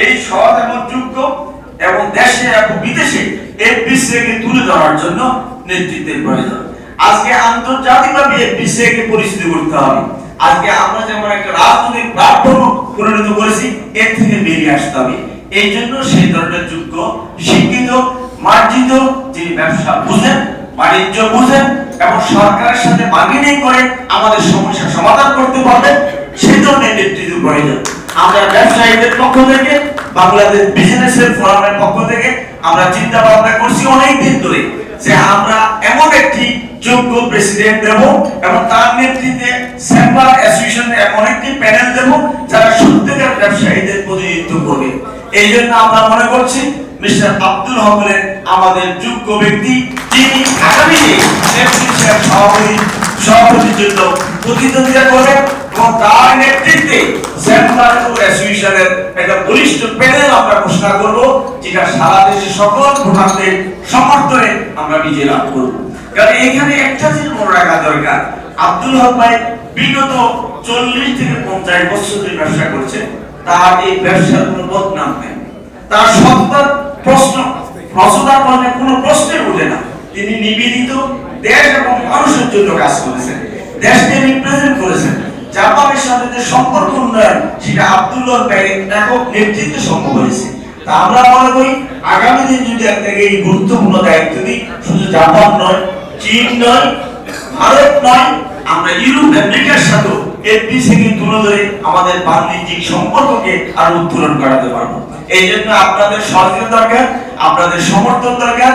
এই সৎ এবং যোগ্য এবং দেশে এবং বিদেশে এই এফবিসিকে তুলে ধরার জন্য নেতৃত্বের প্রয়োজন। আজকে আন্তর্জাতিকভাবে এফবিসিকে পরিচিত করতে হবে। আজকে আমরা যেমন একটা রাজনৈতিক প্ল্যাটফর্ম পরিণত করেছি, এর থেকে বেরিয়ে আসতে হবে। এই জন্য সেই ধরনের যোগ্য, শিক্ষিত, মার্জিত যিনি ব্যবসা বুঝেন, বাণিজ্য বুঝেন এবং সরকারের সাথে বার্গেনিং করে আমাদের সমস্যা সমাধান করতে পারবেন, সেই ধরনের নেতৃত্ব প্রয়োজন। আমরা ব্যবসায়ীদের পক্ষ থেকে, বাংলাদেশ বিজনেসের ফোরামের পক্ষ থেকে আমরা চিন্তা ভাবনা করছি অনেক দিন ধরে যে আমরা এমন একটি যোগ্য প্রেসিডেন্ট দেব এবং তার নেতৃত্বে চেম্বার অ্যাসোসিয়েশন এমন একটি প্যানেল দেব যারা সত্যিকার ব্যবসায়ীদের প্রতিনিধিত্ব করবে। এই জন্য আমরা মনে করছি, মিস্টার আব্দুল হক আমাদের যোগ্য ব্যক্তি, যিনি আগামী সভাপতি সভাপতির জন্য প্রতিদ্বন্দ্বিতা করবেন। তার নেতৃত্বে চেম্বার ও অ্যাসোসিয়েশনের একটা বলিষ্ঠ প্যানেল আমরা ঘোষণা করব, যেটা সারা দেশের সকল ভোটারদের সমর্থনে আমরা বিজয় লাভ করব। কারণ এখানে একটা জিনিস মনে রাখা দরকার, আব্দুল হক ভাই বিগত চল্লিশ থেকে পঞ্চাশ বছর ধরে ব্যবসা করছে তার এই ব্যবসার কোনো বদনাম নেই। তার সত্তার প্রশ্ন মধ্যে কোনো প্রশ্নে উঠে না। তিনি নিবেদিত দেশ এবং মানুষের জন্য কাজ করেছেন, দেশকে রিপ্রেজেন্ট করেছেন। সাথে সম্পর্ক উন্নয়ন, সেটা আব্দুল্লাহ ভাইয়ের একক নেতৃত্বে সম্ভব হয়েছে তা আমরা মনে করি আগামী দিন যদি আপনাকে এই গুরুত্বপূর্ণ দায়িত্ব দিই, শুধু জাপান নয়, চীন নয়, ভারত নয়, আমরা ইউরোপ আমেরিকার সাথেও তুলে ধরে আমাদের বাণিজ্যিক সম্পর্ককে আরও উত্তোলন করাতে পারব। এই জন্য আপনাদের সহযোগিতা দরকার, আপনাদের সমর্থন দরকার